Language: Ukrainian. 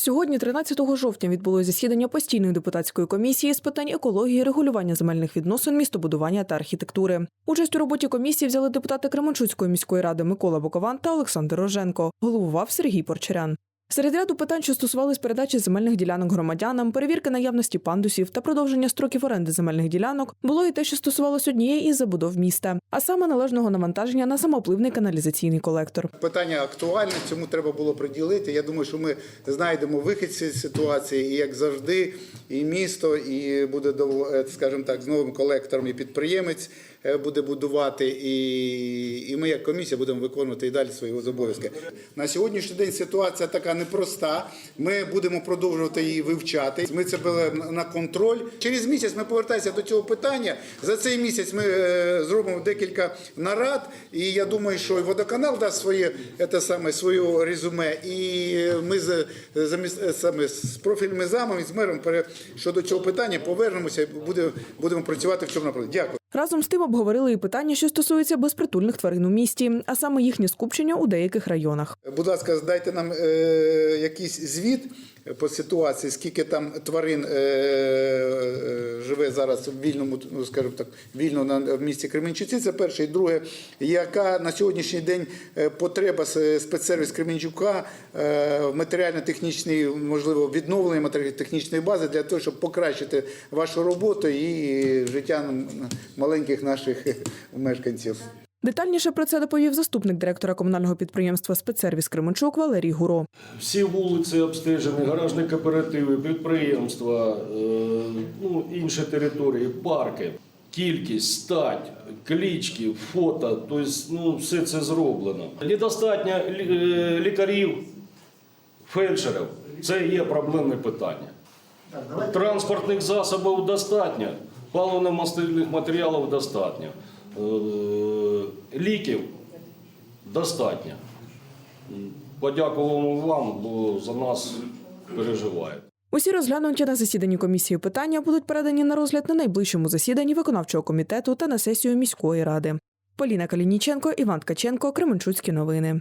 Сьогодні, 13 жовтня, відбулося засідання постійної депутатської комісії з питань екології, регулювання земельних відносин, містобудування та архітектури. Участь у роботі комісії взяли депутати Кременчуцької міської ради Микола Бокован та Олександр Роженко. Головував Сергій Порчарян. Серед ряду питань, що стосувались передачі земельних ділянок громадянам, перевірки наявності пандусів та продовження строків оренди земельних ділянок, було і те, що стосувалось однієї із забудов міста, а саме належного навантаження на самопливний каналізаційний колектор. Питання актуальне, цьому треба було приділити. Я думаю, що ми знайдемо вихід з цієї ситуації, і як завжди, і місто, і буде е, скажімо так, з новим колектором, і підприємець буде будувати, і, і ми, як комісія, будемо виконувати і далі свої обов'язки. На сьогоднішній день ситуація така непроста. Ми будемо продовжувати її вивчати. Ми це беремо на контроль. Через місяць ми повертаємося до цього питання. За цей місяць ми е, зробимо декілька нарад, і я думаю, що і водоканал дасть своє це саме своє резюме. І ми з саме з профільними замами з мером щодо цього питання повернемося і будемо працювати в цьому напрямку. Дякую. Разом з тим обговорили і питання, що стосуються безпритульних тварин у місті, а саме їхнє скупчення у деяких районах. Будь ласка, здайте нам е, якийсь звіт по ситуації, скільки там тварин е, е, живе зараз в вільному, ну скажімо так, вільно на місті Кременчуці. Це перше. І друге, яка на сьогоднішній день потреба спецсервіс Кременчука в матеріально-технічній, можливо, відновлення матеріально-технічної бази для того, щоб покращити вашу роботу і життя м, маленьких наших мешканців. Детальніше про це доповів заступник директора комунального підприємства спецсервіс Кременчук Валерій Гуро. Всі вулиці обстежені, гаражні кооперативи, підприємства, е, ну, інші території, парки. Кількість, стать, клічки, фото, тобто ну, все це зроблено. Недостатньо е, лікарів, фельдшерів. Це є проблемне питання. Транспортних засобів достатньо, паливно-мастильних матеріалів достатньо, е, ліків достатньо. Подякуємо вам, бо за нас переживають. Усі розглянуті на засіданні комісії питання будуть передані на розгляд на найближчому засіданні виконавчого комітету та на сесію міської ради. Поліна Калініченко, Іван Ткаченко, Кременчуцькі новини.